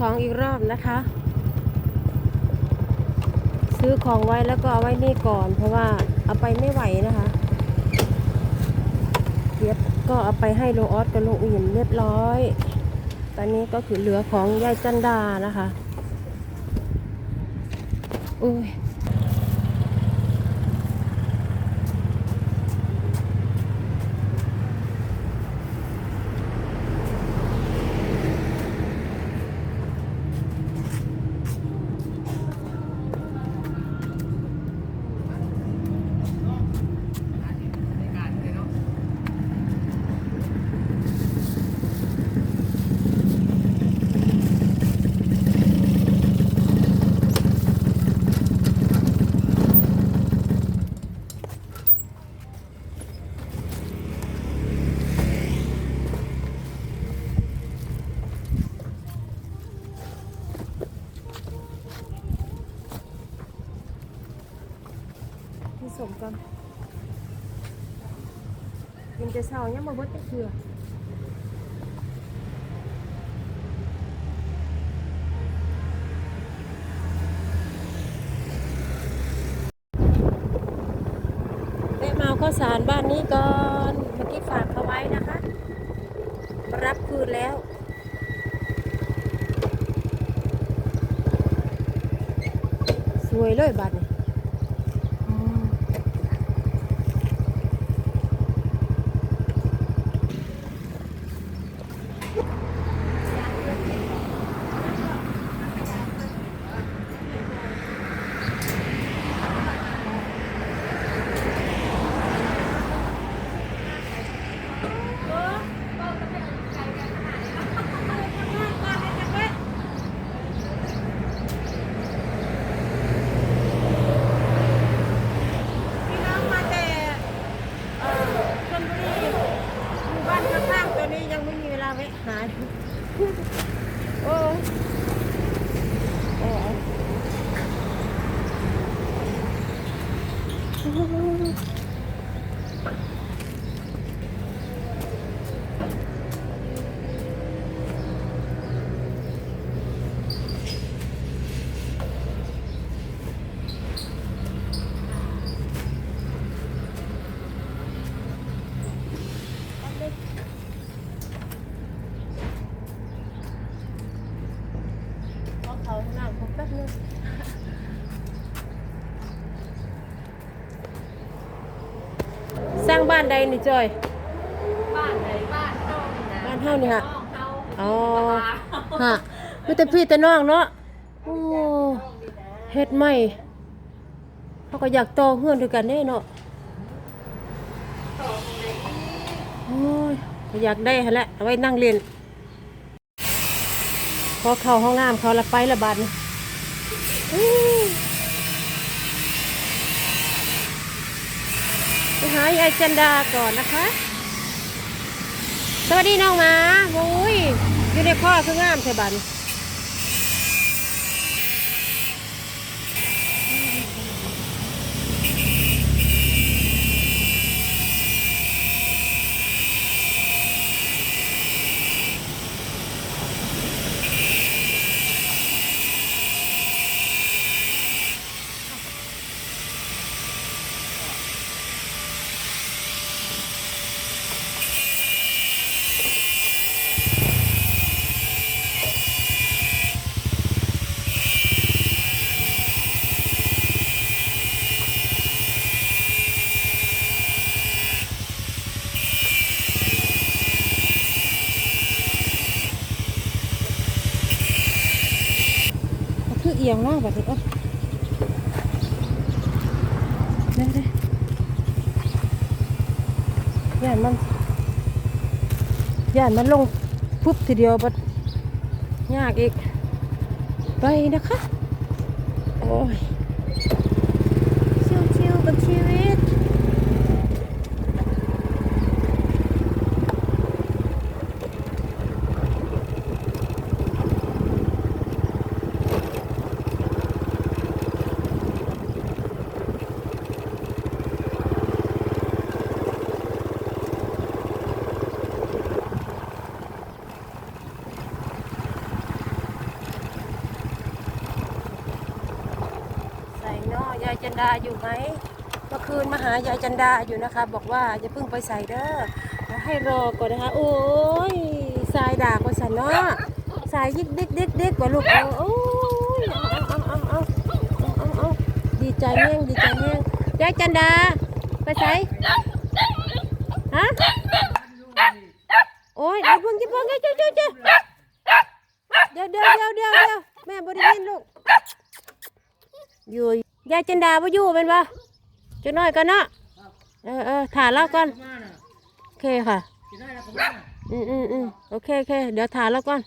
ของอีกรอบนะคะ ซื้อของไว้แล้วก็เอาไว้นี่ก่อน เพราะว่าเอาไปไม่ไหวนะคะเย็บก็เอาไปให้โลออสกับโลอื่นเรียบร้อย ตอนนี้ก็คือเหลือของยายจันดานะคะอุ้ย มกันกินแต่เช้ายังมาบดจะเคือได้มาเอาข้าวสารบ้านนี้ก่อนเมื่อกี้ฝากเขาไว้นะคะ รับคืนแล้วสวยเลยบัตรนี่อืมพี่น้องมาแต่เอ่อชลบุรีหมู่บ้านข้างๆตัวนี้ยังไม่มีเวลาแวะหาโอ้โอ้ขอเขาข้างหน้าผมแป๊บนึง สร้างบ้านใดนี่จอย บ้านไหนบ้านเฮานี่นะบ้านเฮานี่ฮะน้องเฮาอ๋อฮะมีแต่พี่แต่น้องเนาะโอ้เฮ็ดใหม่เขาก็อยากต่อเฮือนด้วยกันแน่เนาะโอ้ยก็อยากได้หั่นแหละเอาไว้นั่งเรียนพอเข้าห้องน้ำเขาละไประบาดนี่อื้อ ไปหายายจันดาก่อนนะคะ สวัสดีน้องหมาโอ้ย อยู่ในข้อคืองามใช่บันมันคือ เอียงเนาะแบบนี้เอ้เด้เด้ย่านมันย่านมันลงปุ๊บทีเดียวบัดยากอีก ไปนะคะ โอ้ย ชิวๆกับชีวิต เายจัน ดาอยู่ไหมเมื่อคืนมาหายายจันดาอยู่นะคะ บอกว่าอย่าเพิ่งไปใส่เด้อให้รอก่อนนะคะ โอ้ยสายด่ากว่าสันเนาะสายยิกดิกเดิกเดิกกว่าลูกเออโอ้ยเอาเอาเอาเอาเอาเอาเอดีใจแห้งดีใจแห้งยายจันดา ไปใส่ฮะโอ้ยเอาเพิ่งอย่าเพิ่งเจ้าเจ้าเจ้าเดี๋ยวเดี๋ยวเดี๋ยวเดี๋ยวแม่บริยินลูกอยู่ ยายจันดาบ่อยู่เป็นปะจุน้อยกันเนาะเออเออถ่ายแล้วก่อนโอเคค่ะอืมอืมอืมโอเคโอเคเดี๋ยวถ่ายแล้วก่อน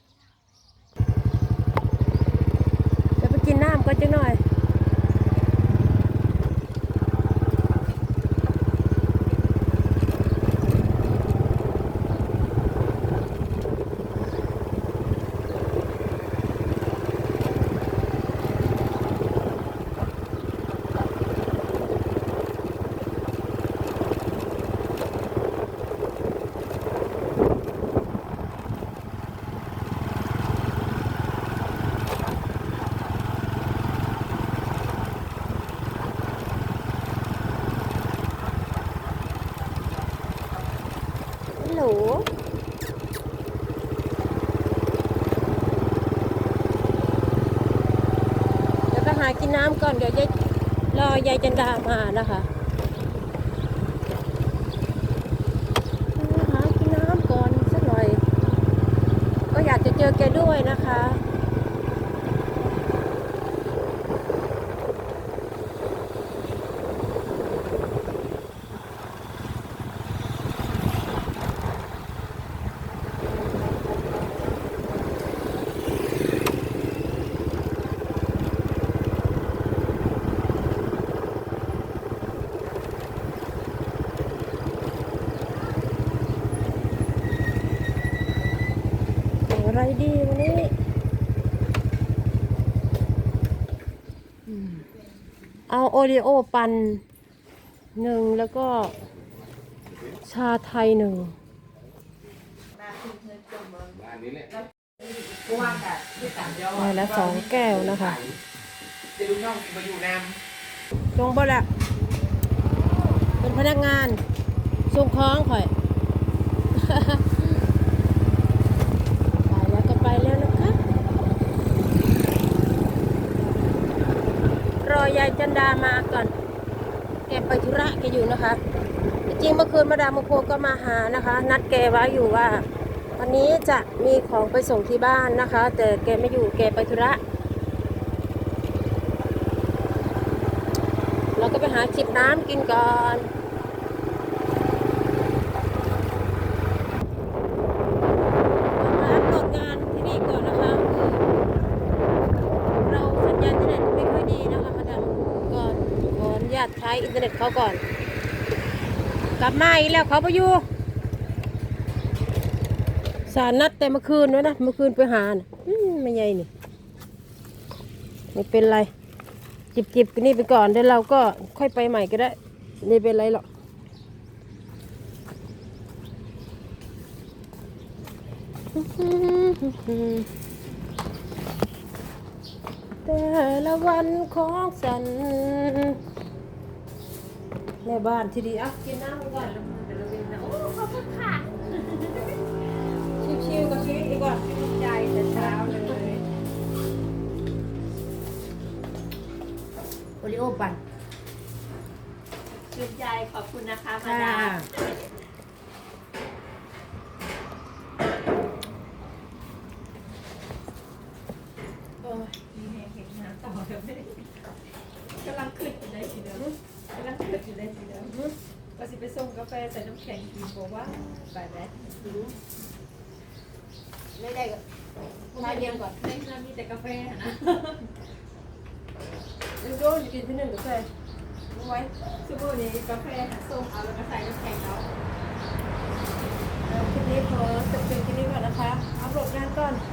เดี๋ยวไปกินน้ำก่อนจุน้อย หรูแล้วก็หากินน้ำก่อนเดี๋ยวยายรอยายจันดามานะคะหากินน้ำก่อนสักหน่อย ก็อยากจะเจอแกด้วยนะคะ ดีวันนี้อืมเอาโอรีโอปันหนึ่งแล้วก็ ชาไทยหนึ่งเพราะว่าแต่ที่สามยอดได้แล้วสองแก้วนะคะจะดูน้องมาอยู่น้จงบ่ละเป็นพนักงานส่งของข่อย ไปแล้วก็ไปแล้วนะคะ รอ ยายจันดามาก่อนแกไปธุระแกอยู่นะคะ จริงเมื่อคืนมาดามโมโพก็มาหานะคะ นัดแกไว้อยู่ว่า วันนี้จะมีของไปส่งที่บ้านนะคะ แต่แกไม่อยู่แกไปธุระเราก็ไปหาจิบน้ำกินก่อนมาอัปโหลดงานที่นี่ก่อนนะคะคือเราสัญญาณอินเทอร์เน็ตไม่ค่อยดีนะคะมาดามก่อนขออนุญาตใช้ อินเทอร์เน็ตเขาก่อน กลับมาอีกแล้วเขาไปอยู่สารนัดแต่เมื่อคืนด้วยนะเมื่อคืนไปหานะอืมไม่ใหญ่นี่ไม่เป็นไร จิบจิบนี่ไปก่อนเดี๋ยวเราก็ค่อยไปใหม่ก็ได้ไม่เป็นไรหรอกแต่ละวันของฉัน ในบ้านที่ดีอะกินน้ำก่อนโอ้ขอบคุณค่ะชิวๆกับชีวิตดีกว่าดีใจแต่เช้าเลยโอริโอปั่นชื่นใจขอบคุณนะคะมาค่ะดาม โอ้ย มีแหงเห็นน้ำต่อกันไหมกำลังขึ้นอยู่ได้ทีเดียวกำลังขึ้นอยู่ได้ทีเดียวก็สิไปส่งกาแฟใส่น้ำแข็งกินบอกว่าไปไหม ไม่ได้ก็ชาเย็นก่อน ในนั้นมีแต่กาแฟนะ ดูโดนอยู่กินที่หนึ่งหรือไงรู้ไว้ซูเปอร์นี้กาแฟส่งเอาแล้วก็ใส่น้ำแข็งเอาเอาคลิปนี้ขอจบเพียงแค่นี้ก่อนนะคะ อัปโหลดงานก่อนค